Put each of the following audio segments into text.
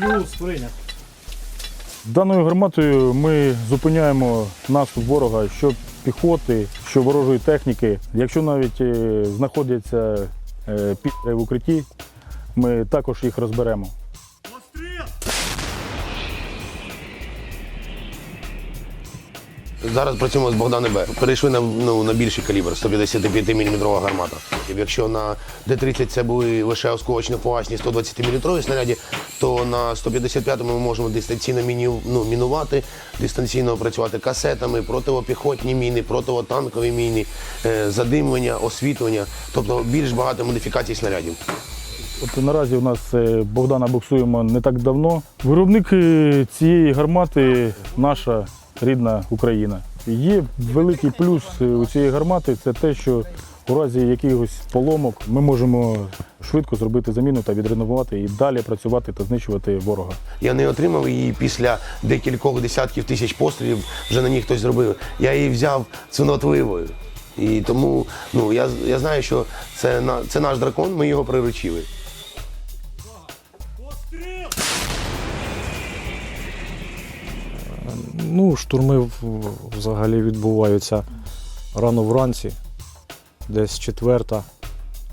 Плюс прийнято. Даною гарматою ми зупиняємо наступ ворога, що піхоти, що ворожої техніки. Якщо навіть е, знаходяться е, в укритті, ми також їх розберемо. Зараз працюємо з Богданом Б. Перейшли на, ну, на більший калібр 155 мм гармата. Якщо на Д-30 це були лише осколочно фугасні 120 мм снаряді, то на 155 ми можемо дистанційно міні, ну, мінувати, дистанційно працювати касетами, противопіхотні міни, противотанкові міни, е, задимлення, освітлення, тобто більш багато модифікацій снарядів. От наразі у нас е, Богдана буксуємо не так давно. Виробник цієї гармати наша рідна Україна. Є великий плюс е, у цієї гармати це те, що у разі якихось поломок ми можемо швидко зробити заміну та відреновувати і далі працювати та знищувати ворога. Я не отримав її після декількох десятків тисяч пострілів, вже на ній хтось зробив. Я її взяв цінотливою. І тому ну, я, я знаю, що це, на, це наш дракон, ми його приручили. Ну, штурми взагалі відбуваються рано вранці, десь четверта,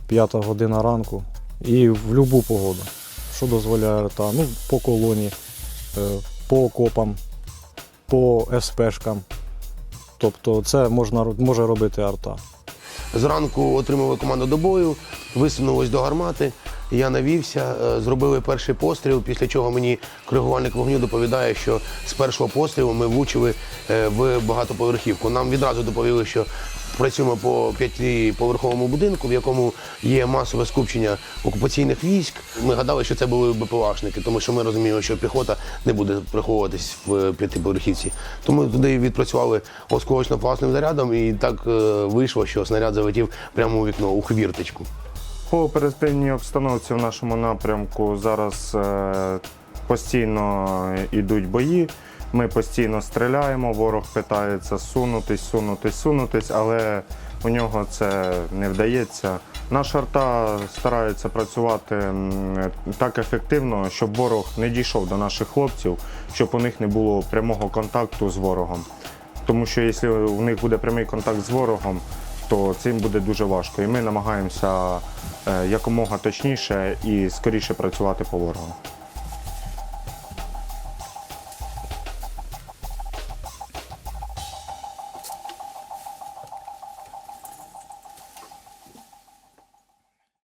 п'ята година ранку і в будь-яку погоду. Що дозволяє арта? Ну, по колоні, е, по окопам, по СПшкам. Тобто це можна, може робити арта. Зранку отримали команду до бою, висунулись до гармати. Я навівся, е, зробили перший постріл, після чого мені коригувальник вогню доповідає, що з першого пострілу ми влучили е, в багатоповерхівку. Нам відразу доповіли, що працюємо по п'ятиповерховому будинку, в якому є масове скупчення окупаційних військ. Ми гадали, що це були БПЛАшники, тому що ми розуміли, що піхота не буде приховуватись в п'ятиповерхівці. Тому туди відпрацювали осколочно власним зарядом, і так е, вийшло, що снаряд залетів прямо у вікно, у хвірточку. По оперативній обстановці в нашому напрямку зараз е, постійно йдуть бої. Ми постійно стріляємо, ворог питається сунутись, сунутись, сунутись, але у нього це не вдається. Наша арта старається працювати так ефективно, щоб ворог не дійшов до наших хлопців, щоб у них не було прямого контакту з ворогом. Тому що якщо у них буде прямий контакт з ворогом, то цим буде дуже важко. І ми намагаємося якомога точніше і скоріше працювати по ворогу.